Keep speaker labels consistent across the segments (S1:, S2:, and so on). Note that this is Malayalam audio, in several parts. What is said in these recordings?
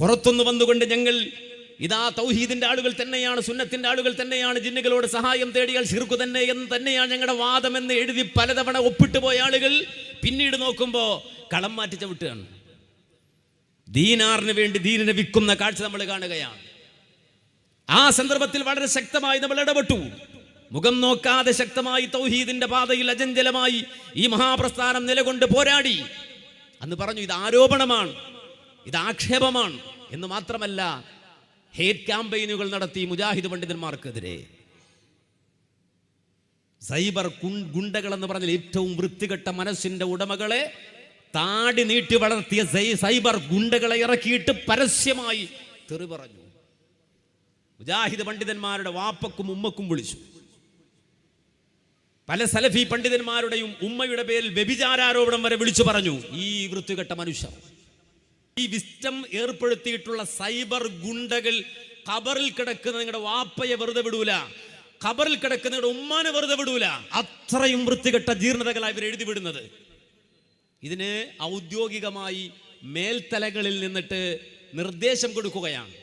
S1: പുറത്തുനിന്ന് വന്നുകൊണ്ട് ഞങ്ങൾ ഇതാ തൗഹീദിന്റെ ആളുകൾ തന്നെയാണ് സുന്നത്തിന്റെ ആളുകൾ തന്നെയാണ് ജിന്നുകളോട് സഹായം തേടിയാൽ ശിർക്കു തന്നെ എന്ന് തന്നെയാണ് ഞങ്ങളുടെ വാദം എന്ന് എഴുതി പലതവണ ഒപ്പിട്ട് പോയ ആളുകൾ പിന്നീട് നോക്കുമ്പോൾ കളം മാറ്റി ചവിട്ടുകയാണ്. ദീനാറിന് വേണ്ടി ദീനിനെ വിൽക്കുന്ന കാഴ്ച നമ്മൾ കാണുകയാണ്. ആ സന്ദർഭത്തിൽ വളരെ ശക്തമായി നമ്മൾ ഇടപെട്ടു. മുഖം നോക്കാതെ ശക്തമായി തൗഹീദിന്റെ പാതയിൽ അജഞ്ചലമായി ഈ മഹാപ്രസ്ഥാനം നിലകൊണ്ട് പോരാടി. അന്ന് പറഞ്ഞു ഇത് ആരോപണമാണ്. ഇത് ആക്ഷേപമാണ് എന്ന് മാത്രമല്ല ഹേറ്റ് ക്യാമ്പയിനുകൾ നടത്തി മുജാഹിദ് പണ്ഡിതന്മാർക്കെതിരെ. സൈബർ ഗുണ്ടകൾ എന്ന് പറഞ്ഞാൽ ഏറ്റവും വൃത്തികെട്ട മനസ്സിന്റെ ഉടമകളെ താടി നീട്ടി വളർത്തിയ സൈബർ ഗുണ്ടകളെ ഇറക്കിയിട്ട് പരസ്യമായി തെറി പറഞ്ഞു. മുജാഹിദ് പണ്ഡിതന്മാരുടെ വാപ്പക്കും ഉമ്മക്കും വിളിച്ചു. പല സലഫി പണ്ഡിതന്മാരുടെയും ഉമ്മയുടെ പേരിൽ വ്യഭിചാരാരോപണം വരെ വിളിച്ചു പറഞ്ഞു. ഈ വൃത്തികെട്ട മനുഷ്യർ. ഈ വിസ്റ്റം ഏർപ്പെടുത്തിയിട്ടുള്ള സൈബർ ഗുണ്ടകൾ ഖബറിൽ കിടക്കുന്ന നിങ്ങളുടെ വാപ്പയെ വെറുതെ വിടൂല. ഖബറിൽ കിടക്കുന്ന നിങ്ങളുടെ ഉമ്മാനെ വെറുതെ വിടൂല. അത്രയും വൃത്തികെട്ട ജീർണതകളായി ഇവർ എഴുതി വിടുന്നത്. ഇതിന് ഔദ്യോഗികമായി മേൽത്തലകളിൽ നിന്നിട്ട് നിർദ്ദേശം കൊടുക്കുകയാണ്.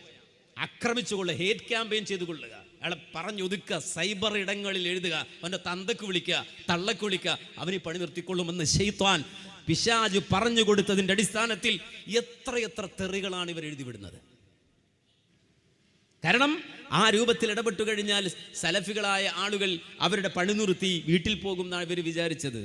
S1: ആക്രമിച്ചുകൊള്ളുക ഹേറ്റ് ക്യാമ്പയിൻ ചെയ്തു കൊള്ളുക അയാളെ പറഞ്ഞൊതുക്കുക സൈബർ ഇടങ്ങളിൽ എഴുതുക അവന്റെ തന്തക്ക് വിളിക്കുക തള്ളക്ക് വിളിക്കുക അവന് പണി നിർത്തിക്കൊള്ളുമെന്ന് ഷെയ്ത്വാൻ പിശാജ് പറഞ്ഞു കൊടുത്തതിന്റെ അടിസ്ഥാനത്തിൽ എത്രയെത്ര തെറികളാണ് ഇവർ എഴുതിവിടുന്നത് കാരണം ആ രൂപത്തിൽ ഇടപെട്ടു കഴിഞ്ഞാൽ സലഫികളായ ആളുകൾ അവരുടെ പണി നിർത്തി വീട്ടിൽ പോകും എന്നാണ് ഇവർ വിചാരിച്ചത്.